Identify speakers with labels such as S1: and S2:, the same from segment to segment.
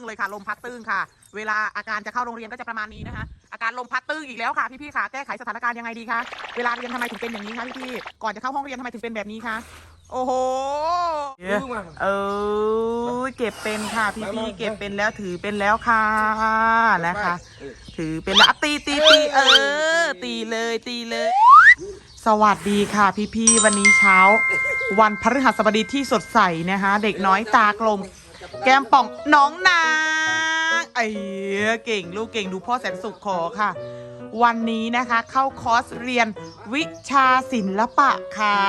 S1: งเลยค่ะ ลมพัดตึ้งค่ะ เวลาอาการจะเข้าโรงเรียนก็จะประมาณนี้นะคะ อาการลมพัดตึ้งอีกแล้วค่ะพี่ๆค่ะ แก้ไขสถานการณ์ยังไงดีคะเวลาเรียนทำไมถึงเป็นอย่างนี้คะพี่ๆก่อนจะเข้าห้องเรียนทำไมถึงเป็นแบบนี้คะโอ้โห
S2: ดูมา
S1: เออเก็บเป็นค่ะพี่พี่เก็บเป็นแล้วถือเป็นแล้วค่ะนะคะ ถือเป็นแล้วอะตีตีตีเออ ตีเลยตีเลย สวัสดีค่ะพี่พี่ๆวันนี้เช้า วันพฤหัสบดีที่สดใสนะคะ เด็กน้อยตากลม แก้มป่องน้องนางเอ้ยเก่งลูกเก่งดูพ่อแสนสุขขอค่ะ วันนี้นะคะเข้าคอร์สเรียนวิชาศิลปะค่ะ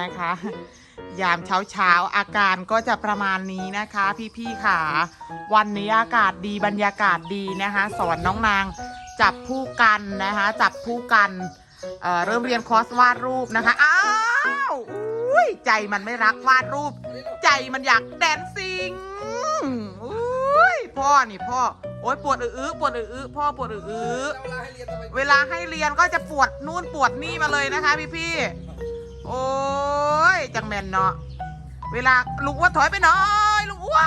S1: นะคะ ยามเช้าเช้าอาการก็จะประมาณนี้นะคะ พี่ๆค่ะ วันนี้อากาศดีบรรยากาศดีนะคะ สอนน้องนางจับผู้กันนะคะ จับผู้กันเเริ่มเรียนคอร์สวาดรูปนะคะอ้าวอุ้ยใจมันไม่รักวาดรูป ใจมันอยากแดนซิงอุ้ยพ่อ นี่พ่อ โอ๊ยปวดอื้อปวดอื้อพ่อปวดอื้อเวลาให้เรียนก็จะปวดนู่นปวดนี่มาเลยนะคะ พี่พี่โอ้ยจังแมนเนาะ เวลาลุงอ้วนถอยไปหน่อยลุงอ้ว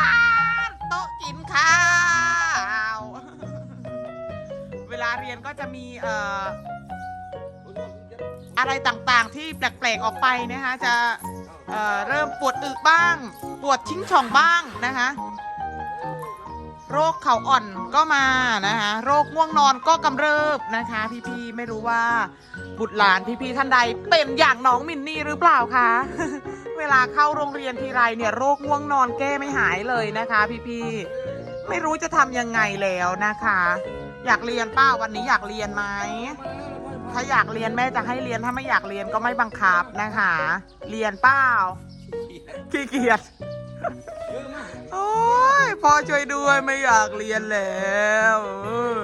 S1: นโต๊ะกินข้าวเวลาเรียนก็จะมีเอ่ออะไรต่างๆที่แปลกๆออกไปนะคะจะเอ่อเริ่มปวดอึบ้าง ปวดชิ้งช่องบ้างนะคะ โรคเข่าอ่อนก็มานะคะโรคง่วงนอนก็กำเริบนะคะ พี่ๆไม่รู้ว่าบุตรหลานพี่ๆท่านใดเป็นอย่างน้องมินนี่หรือเปล่าคะเวลาเข้าโรงเรียนทีไรเนี่ยโรคง่วงนอนแก้ไม่หายเลยนะคะ พี่ๆไม่รู้จะทำยังไงแล้วนะคะ อยากเรียนป้าวันนี้อยากเรียนไหมถ้าอยากเรียนแม่จะให้เรียนถ้าไม่อยากเรียนก็ไม่บังคับนะคะ เรียนเป้าขี้เกียจ โอ้ยพ่อช่วยด้วยไม่อยากเรียนแล้วเออ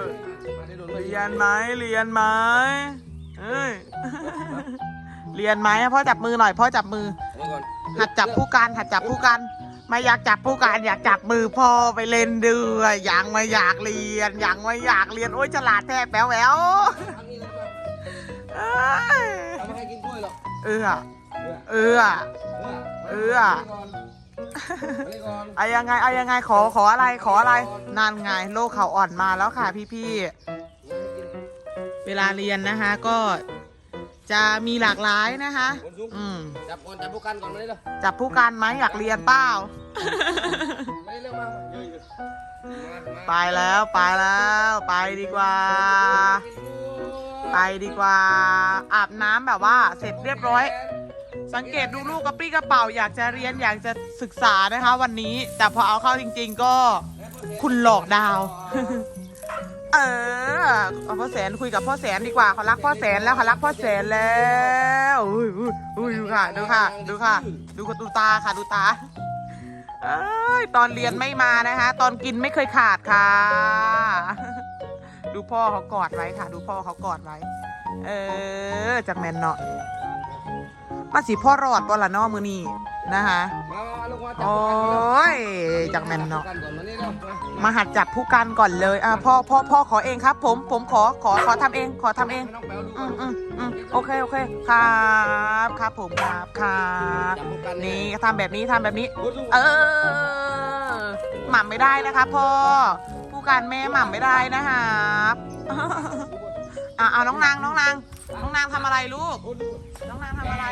S1: เรียนไหมเรียนไหมเอ้ยเรียนไหมพ่อจับมือหน่อยพ่อจับมือ หัดจับผู้การหัดจับผู้การไม่อยากจับผู้การอยากจับมือพ่อไปเล่นด้วยยังไม่อยากเรียนยังไม่อยากเรียนโอ้ยฉลาดแท้แป๋วแหววเอ้ย
S2: ทำให้กินกล้วยหรอก
S1: เอื้อเอื้อเออ เอายังไงเอายังไงขอขออะไรขออะไรนั่นไงโลกเขาอ่อนมาแล้วค่ะพี่ๆเวลาเรียนนะคะก็จะมีหลากหลายนะคะ อืม
S2: จับก่อนจับพวกกันก่อนมาเลยเร็ว
S1: จับผู้การไหมอยากเรียนเปล่า
S2: มาเร็วมาเยอะๆ
S1: ไปแล้วไปแล้วไปดีกว่า ไปดีกว่า อาบน้ำแบบว่าเสร็จเรียบร้อย สังเกตดูลูกกระปรี้กระเป๋าอยากจะเรียนอยากจะศึกษานะคะ วันนี้ แต่พอเอาเข้าจริง ๆ ก็คุณหลอกดาว เออเอาพ่อแสนคุยกับพ่อแสนดีกว่าเขารักพ่อแสนแล้วเขารักพ่อแสนแล้วอุ้ยอุ้ยอุ้ยดูค่ะ ดูค่ะ ดูค่ะ ดูกระดูตาค่ะดูตาเอ้ยตอนเรียนไม่มานะคะ ตอนกินไม่เคยขาดค่ะ ดูพ่อเขากอดไว้ค่ะ ดูพ่อเขากอดไว้ เออจากแมนเนาะ มาสิพ่อรอดบอละเนอมือนี่นะคะ
S2: มามาลูกมาจับ
S1: โอ้ยจากแมนเนาะ
S2: กันก่อนมานี่เร็วมา
S1: มาหัดจับผู้กันก่อนเลยอะพ่อพ่อพ่อขอเองครับ ผมผมขอขอขอทำเอง ขอทำเอง
S2: น้องแป๋วดู
S1: อืมอืมอืมโอเคโอเคครับครับผมครับครับ
S2: จับพวกกัน
S1: นี่ทำแบบนี้ทำแบบนี้
S2: พูดดู
S1: เออหม่ำไม่ได้นะคะพ่อผู้การแม่หม่ำไม่ได้นะครับอะเอาน้องนางน้องนางน้องนางทำอะไรลูก
S2: พูดดู
S1: น้องนางทำอะไร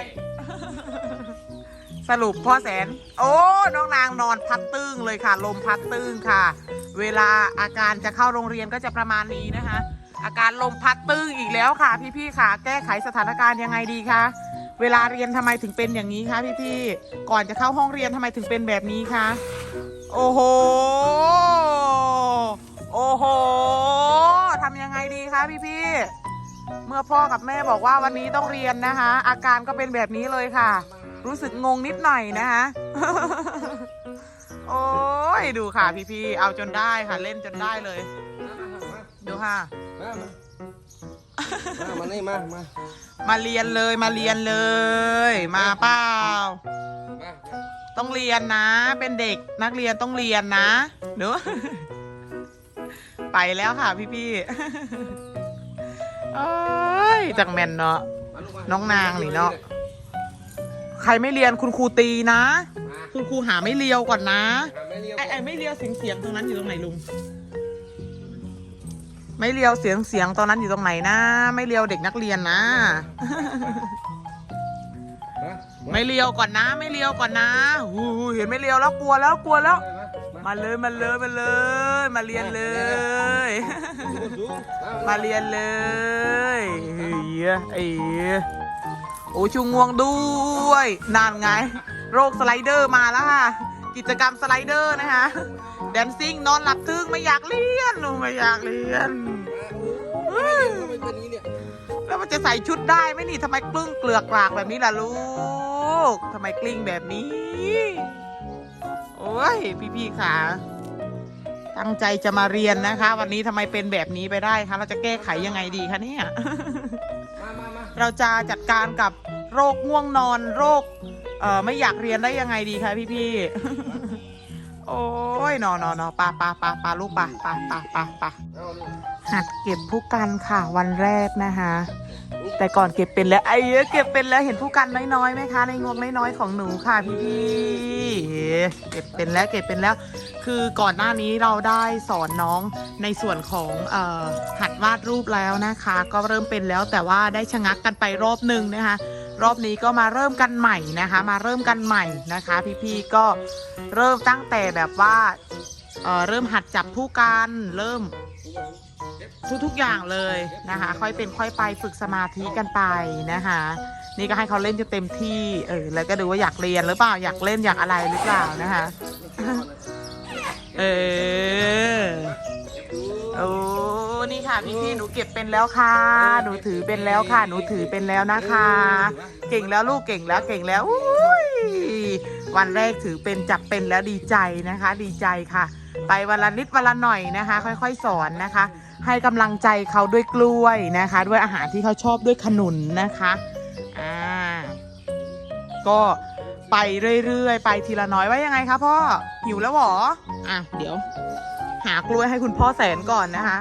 S1: สรุปพ่อแสน โอ้ น้องนางนอนพัดตึ้งเลยค่ะ ลมพัดตึ้งค่ะ เวลาอาการจะเข้าโรงเรียนก็จะประมาณนี้นะคะ อาการลมพัดตึ้งอีกแล้วค่ะ พี่ๆค่ะ แก้ไขสถานการณ์ยังไงดีคะเวลาเรียนทำไมถึงเป็นอย่างนี้คะพี่ๆก่อนจะเข้าห้องเรียนทำไมถึงเป็นแบบนี้คะโอ้โหโอ้โหทำยังไงดีคะพี่ๆเมื่อพ่อกับแม่บอกว่าวันนี้ต้องเรียนนะคะ อาการก็เป็นแบบนี้เลยค่ะ รู้สึกงงนิดหน่อยนะคะ โอ้ยดูค่ะพี่ๆเอาจนได้ค่ะเล่นจนได้เลย ดูค่ะ
S2: มามามามานี่มามา
S1: มาเรียนเลยมาเรียนเลย มาเปล่า
S2: มา
S1: ต้องเรียนนะ เป็นเด็กนักเรียนต้องเรียนนะเนอะไปแล้วค่ะพี่ๆเอ้ยจังแมนเนาะ
S2: มาลูกมา
S1: น้องนางนี่เนาะ ใครไม่เรียนคุณครูตีนะ
S2: มา
S1: คุณครูหาไม่เลียวก่อนนะ
S2: หาไม่เรียว
S1: ไอ้ไอ้ไม่เลียวเสียงเสียงตรงนั้นอยู่ตรงไหนลุง ไม่เลียวเสียงเสียงตอนนั้นอยู่ตรงไหนนะ ไม่เลียวเด็กนักเรียนนะ
S2: ฮะ
S1: ไม่เลียวก่อนนะ ไม่เลียวก่อนนะหูเห็นไม่เลียวแล้วกลัวแล้วกลัวแล้ว
S2: มา
S1: มาเลยมาเลยมาเลย มาเรียนเลย
S2: สูง
S1: มาเรียนเลยเฮ้ยไอ้ โอ้ชูงวงด้วยนานไง โรคสไลเดอร์มาแล้วค่ะ กิจกรรมสไลเดอร์นะคะแดนซิ่งนอนหลับตึงไม่อยากเรียนหนูไม่อยากเรียนแล้วมันจะใส่ชุดได้ไหมนี่ทำไมกลิ้งเกลือกกลากแบบนี้ล่ะลูกทำไมกลิ้งแบบนี้ โอ้ยพี่ๆค่ะตั้งใจจะมาเรียนนะคะ วันนี้ทำไมเป็นแบบนี้ไปได้คะเราจะแก้ไขยังไงดีคะเนี่ย เราจะจัดการกับโรคง่วงนอนโรคเอ่อไม่อยากเรียนได้ยังไงดีคะพี่พี่ โอ้ยนอนนอนนอปลาปลาปาปาลูกปลาปลาปาปาปา
S2: เอา
S1: หัดเก็บผู้กันค่ะวันแรกนะคะแต่ก่อนเก็บเป็นแล้วไอ้เอ้ยเก็บเป็นแล้วเห็นผู้กันน้อยๆไหมคะ ในงวงน้อยๆของหนูค่ะพี่ๆเก็บเป็นแล้วเก็บเป็นแล้ว คือก่อนหน้านี้เราได้สอนน้องในส่วนของอหัดวาดรูปแล้วนะคะ ก็เริ่มเป็นแล้วแต่ว่าได้ชะงักกันไปรอบหนึ่งนะคะ รอบนี้ก็มาเริ่มกันใหม่นะคะ มาเริ่มกันใหม่นะคะ พี่ๆก็เริ่มตั้งแต่แบบว่าเเริ่มหัดจับผู้กันเริ่มทุกๆอย่างเลยนะคะ ค่อยเป็นค่อยไปฝึกสมาธิกันไปนะคะ นี่ก็ให้เขาเล่นจนเต็มที่เออแล้วก็ดูว่าอยากเรียนหรือเปล่าอยากเล่นอยากอะไรหรือเปล่านะคะ เออ ค่ะพี่พี่หนูเก็บเป็นแล้วค่ะ หนูถือเป็นแล้วค่ะ หนูถือเป็นแล้วนะคะ เก่งแล้วลูกเก่งแล้วเก่งแล้วอุ้ยวันแรกถือเป็นจับเป็นแล้วดีใจนะคะ ดีใจค่ะ ไปวันละนิดวันละหน่อยนะคะ ค่อยๆ สอนนะคะ ให้กำลังใจเขาด้วยกล้วยนะคะ ด้วยอาหารที่เขาชอบด้วยขนุนนะคะอ่าก็ไปเรื่อยๆ ไปทีละน้อยว่ายังไงคะพ่อหิวแล้วหรออะเดี๋ยว หากล้วยให้คุณพ่อแสนก่อนนะคะ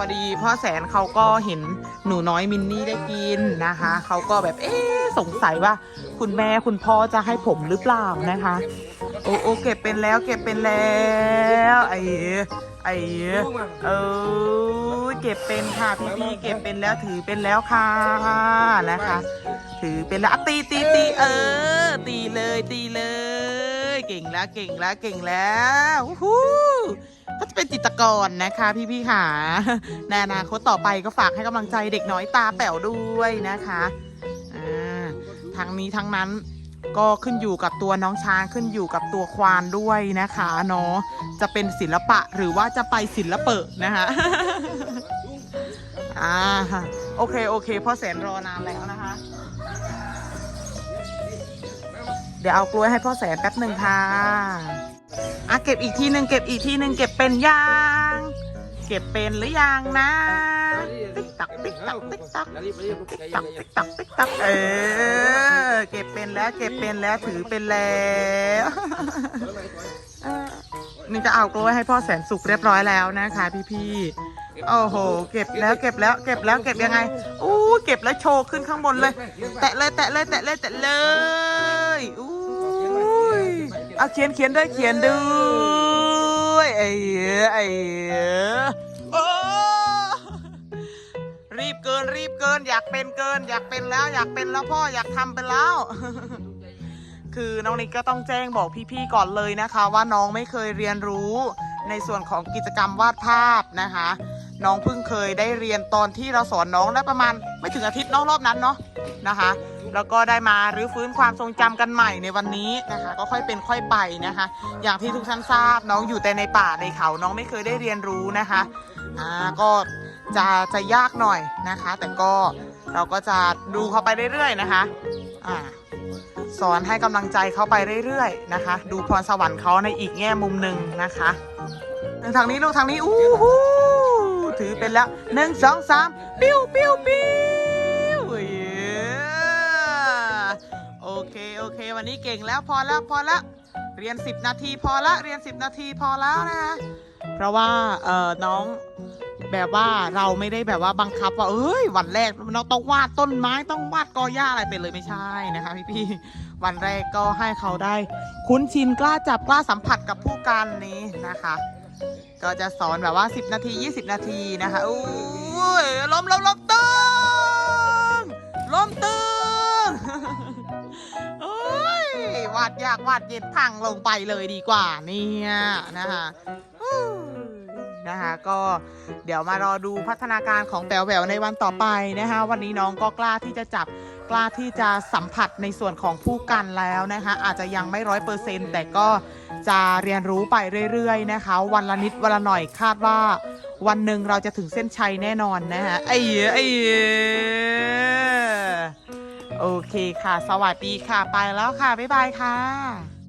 S1: พอดีพ่อแสนเขาก็เห็นหนูน้อยมินนี่ได้กินนะคะ เขาก็แบบเอ๊ะสงสัยว่า คุณแม่คุณพ่อจะให้ผมหรือเปล่านะคะ โอ้โอเก็บเป็นแล้วเก็บเป็นแล้วไอ้ไอ้เออเก็บเป็นค่ะพี่พี่เก็บเป็นแล้วถือเป็นแล้วค่ะนะคะ ถือเป็นแล้วตีตีตีเออ ตีเลยตีเลย เก่งแล้วเก่งแล้วเก่งแล้วฮู้ ก็จะเป็นจิตรกรนะคะพี่พี่ๆค่ะในอนาคตต่อไปก็ฝากให้กำลังใจเด็กน้อยตาแป๋วด้วยนะคะอ่าทั้งนี้ทั้งนั้นก็ขึ้นอยู่กับตัวน้องช้างขึ้นอยู่กับตัวควานด้วยนะคะเนาะจะเป็นศิลปะหรือว่าจะไปศิลปะนะคะอ่าโอเคโอเคพ่อแสนรอนานแล้วนะคะ เดี๋ยวเอากล้วยให้พ่อแสนแป๊บหนึ่งค่ะ อะเก็บอีกทีหนึ่งเก็บอีกทีหนึ่งเก็บเป็นยังเก็บเป็นหรือยังนะ ติ๊กตักติ๊กตักติ๊กตัก
S2: อย่ารีบอย่ารีบ
S1: ติ๊กตักติ๊กตักติ๊กตักเออ เก็บเป็นแล้วเก็บเป็นแล้วถือเป็นแล้วนี่จะเอากล้วยให้พ่อแสนสุกเรียบร้อยแล้วนะคะ พี่ๆ โอ้โห เก็บแล้วเก็บแล้วเก็บแล้วเก็บยังไง อู้เก็บแล้วโชว์ขึ้นข้างบนเลย แตะเลยแตะเลยแตะเลยแตะเลยอู้ย เอาเขียนเขียนด้วยเขียนด้วยไอ้เหี้ยไอ้เหี้ยโอ้รีบเกินรีบเกิน อยากเป็นเกิน อยากเป็นแล้ว อยากเป็นแล้วพ่ออยากทำเป็นแล้ว คือน้องนิกก็ต้องแจ้งบอกพี่ๆก่อนเลยนะคะ ว่าน้องไม่เคยเรียนรู้ในส่วนของกิจกรรมวาดภาพนะคะ น้องเพิ่งเคยได้เรียนตอนที่เราสอนน้องได้ประมาณไม่ถึงอาทิตย์น้องรอบนั้นเนาะนะคะ แล้วก็ได้มารื้อฟื้นความทรงจำกันใหม่ในวันนี้นะคะ ก็ค่อยเป็นค่อยไปนะคะ อย่างที่ทุกท่านทราบน้องอยู่แต่ในป่าในเขาน้องไม่เคยได้เรียนรู้นะคะอ่าก็จะจะยากหน่อยนะคะ แต่ก็เราก็จะดูเขาไปเรื่อยๆนะคะอ่าสอนให้กำลังใจเขาไปเรื่อยๆนะคะ ดูพรสวรรค์เขาในอีกแง่มุมหนึ่งนะคะทางนี้ลูกทางนี้อู้หูถือเป็นแล้วหนึ่งสองสามปิ้วปิ้วปิ้ว เค โอเค วันนี้เก่งแล้วพอแล้วพอแล้วเรียน 10 นาทีพอละเรียน 10 นาทีพอแล้วนะคะเพราะว่าเออน้องแบบว่าเราไม่ได้แบบว่าบังคับว่าเอ้ย วันแรกเราต้องวาดต้นไม้ต้องวาดกอหญ้าอะไรไปเลยไม่ใช่นะคะพี่พี่วันแรกก็ให้เขาได้ คุ้นชินกล้าจับกล้าสัมผัสกับผู้การนี้นะคะ ก็จะสอนแบบว่า 10 นาที 20 นาทีนะคะอู้ยล้มล้มล้มตึงล้มตึง ดยากวาดเย็นพังลงไปเลยดีกว่าเนี่ยนะคะอู้นะคะก็เดี๋ยวมารอดูพัฒนาการของแปวแหววในวันต่อไปนะคะวันนี้น้องก็กล้าที่จะจับกล้าที่จะสัมผัสในส่วนของผู้กันแล้วนะคะอาจจะยังไม่ร้อยเปอร์เซ็นต์แต่ก็จะเรียนรู้ไปเรื่อยๆนะคะ วันละนิดวันละหน่อยคาดว่า วันหนึ่งเราจะถึงเส้นชัยแน่นอนนะคะไอ้เหี้ยไอ้เหี้ย โอเคค่ะ สวัสดีค่ะ ไปแล้วค่ะ บ๊ายบายค่ะ